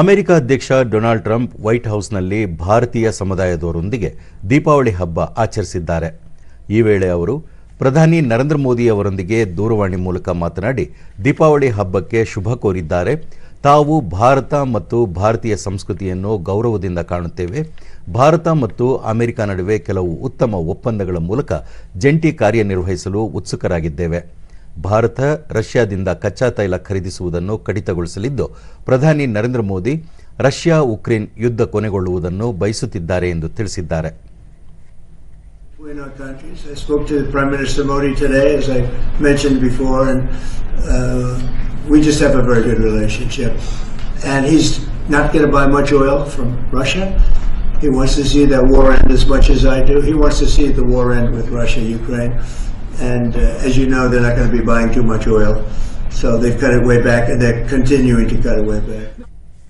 America ಅಧ್ಯಕ್ಷ Donald Trump white ಹೌಸ್ನಲ್ಲಿ ಭಾರತೀಯ ಸಮುದಾಯದವರೊಂದಿಗೆ ದೀಪಾವಳಿ ಹಬ್ಬ ಆಚರಿಸಿದ್ದಾರೆ. ಈ ವೇಳೆ ಅವರು ಪ್ರಧಾನಿ ನರೇಂದ್ರ ಮೋದಿ ಅವರೊಂದಿಗೆ ದೂರವಾಣಿ ಮೂಲಕ ಮಾತನಾಡಿ, ದೀಪಾವಳಿ ಹಬ್ಬಕ್ಕೆ ಶುಭ ಕೋರಿದ್ದಾರೆ. ತಾವು ಭಾರತ ಮತ್ತು ಭಾರತೀಯ ಸಂಸ್ಕೃತಿಯನ್ನು ಗೌರವದಿಂದ ಕಾಣುತ್ತೇವೆ. ಭಾರತ ಮತ್ತು ಅಮೆರಿಕ ನಡುವೆ ಕೆಲವು ಉತ್ತಮ ಒಪ್ಪಂದಗಳ ಮೂಲಕ ಜಂಟಿ ಕಾರ್ಯನಿರ್ವಹಿಸಲು ಉತ್ಸುಕರಾಗಿದ್ದೇವೆ. ಭಾರತ ರಷ್ಯಾದಿಂದ ಕಚ್ಚಾ ತೈಲ ಖರೀದಿಸುವುದನ್ನು ಕಡಿತಗೊಳಿಸಲಿದ್ದು ಪ್ರಧಾನಿ ನರೇಂದ್ರ ಮೋದಿ ರಷ್ಯಾ ಉಕ್ರೇನ್ ಯುದ್ಧ ಕೊನೆಗೊಳ್ಳುವುದನ್ನು ಬಯಸುತ್ತಿದ್ದಾರೆ ಎಂದು ತಿಳಿಸಿದ್ದಾರೆ in uh. He wants to see that war end as much as I do. He wants to see the war end with Russia, Ukraine. And uh, as you know, they're not going to be buying too much oil. So they've cut it way back, and they're continuing to cut it way back.